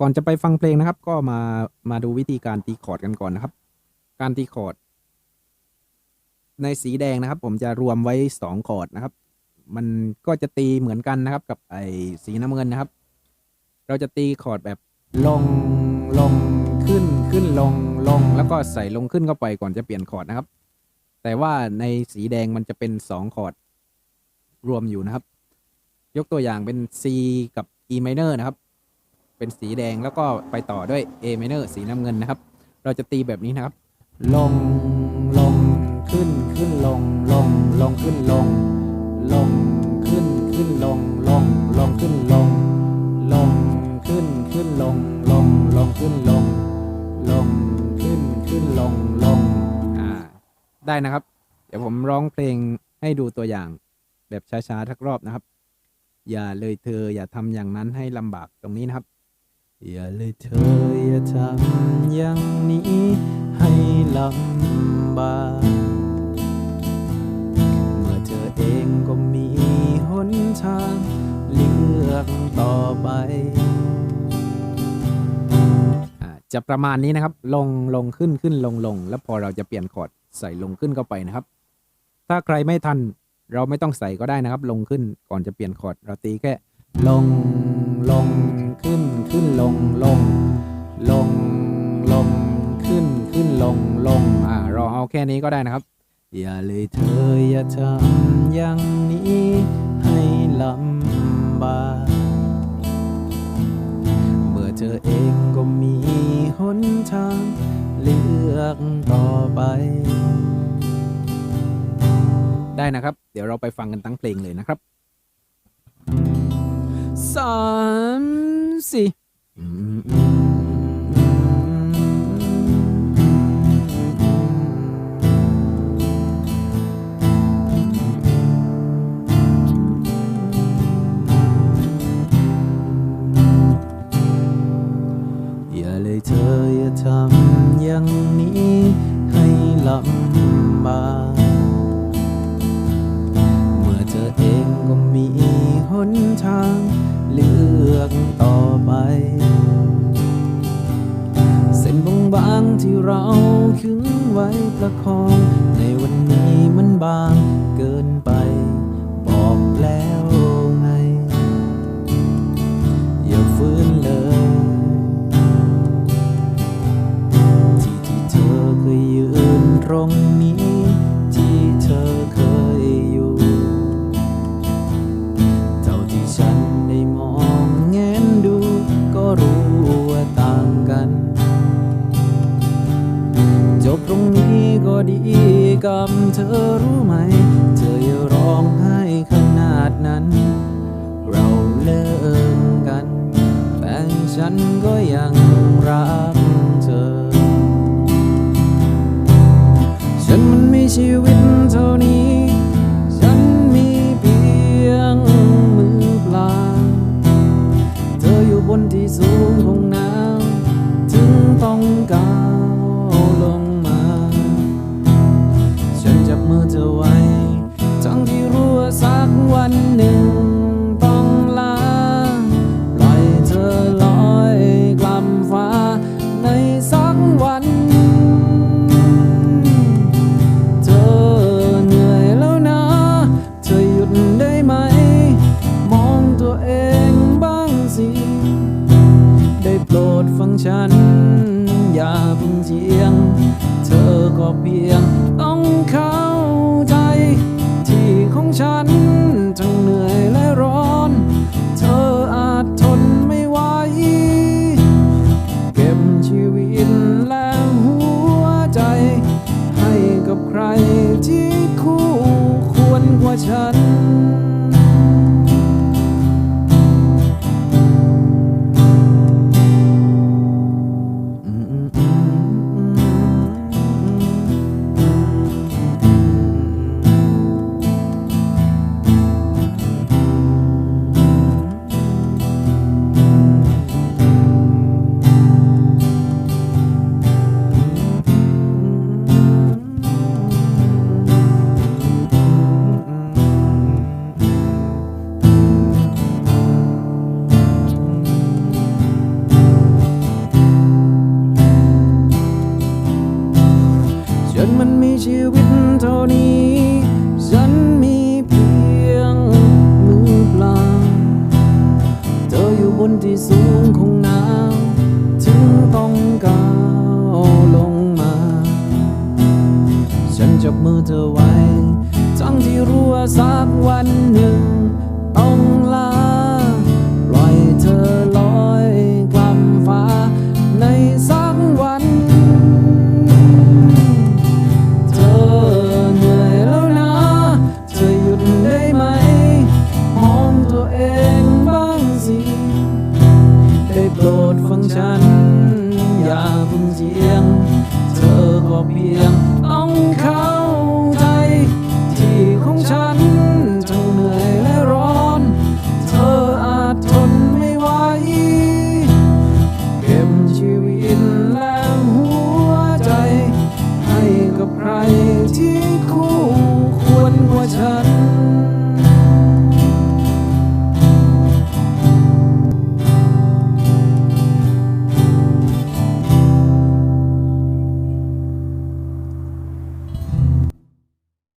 ก่อนจะไปฟังเพลงนะครับ ก็มามาดูวิธีการตีคอร์ดกันก่อนนะครับ การตีคอร์ดในสีแดงนะครับ ผมจะรวมไว้สองคอร์ดนะครับ มันก็จะตีเหมือนกันนะครับ กับไอ้สีน้ำเงินนะครับ เราจะตีคอร์ดแบบลงลงขึ้นขึ้นลงลงแล้วก็ใส่ลงขึ้นเข้าไปก่อนจะเปลี่ยนคอร์ดนะครับ แต่ว่าในสีแดงมันจะเป็นสองคอร์ดรวมอยู่นะครับ ยกตัวอย่างเป็น C กับ E minor นะครับ เป็นสีแดงแล้วก็ไปต่อด้วย A minor สีน้ำเงินนะครับ เราจะตีแบบนี้นะครับ ลงลงขึ้นขึ้นลงลงลงขึ้นลง ลงขึ้นขึ้นลงลงลงขึ้นลง ลงขึ้นขึ้นลงลงลงขึ้นลง ลงขึ้นขึ้นลงลงอ่าได้นะครับ เดี๋ยวผมร้องเพลงให้ดูตัวอย่างแบบช้าๆทักรอบนะครับ อย่าเลยเธออย่าทำอย่างนั้นให้ลำบากตรงนี้นะครับ อย่าเลยเธออย่าทำอย่างนี้ให้ลำบากเมื่อเธอเองก็มีหนทางเลือกต่อไปจะประมาณนี้นะครับ ลงลงขึ้นขึ้นลงลง แล้วพอเราจะเปลี่ยนคอร์ดใส่ลงขึ้นเข้าไปนะครับ ถ้าใครไม่ทันเราไม่ต้องใส่ก็ได้นะครับ ลงขึ้นก่อนจะเปลี่ยนคอร์ดเราตีแค่ลง ลงขึ้นขึ้นลงลงลงลงขึ้นขึ้นลงลงอ่าเราเอาแค่นี้ก็ได้นะครับ อย่าเลยเธออย่าทำอย่างนี้ให้ลำบากเมื่อเธอเองก็มีหนทางเลือกต่อไป ได้นะครับ เดี๋ยวเราไปฟังกันทั้งเพลงเลยนะครับ สา บางที่เราขึงไว้ประคอง ในวันนี้มันบางเกินไป บอกแล้วไง อย่าฟื้นเลย ที่ที่เธอเคยยืนตรงำเธอรู้ไหม เธออย่าร้องไห้ขนาดนั้น เราเลิกกัน แต่ฉันก็ยังรักเธอ ฉันมันไม่ชีวิต chắn เป็นเสียง เธอก็เพียงต้องเข้า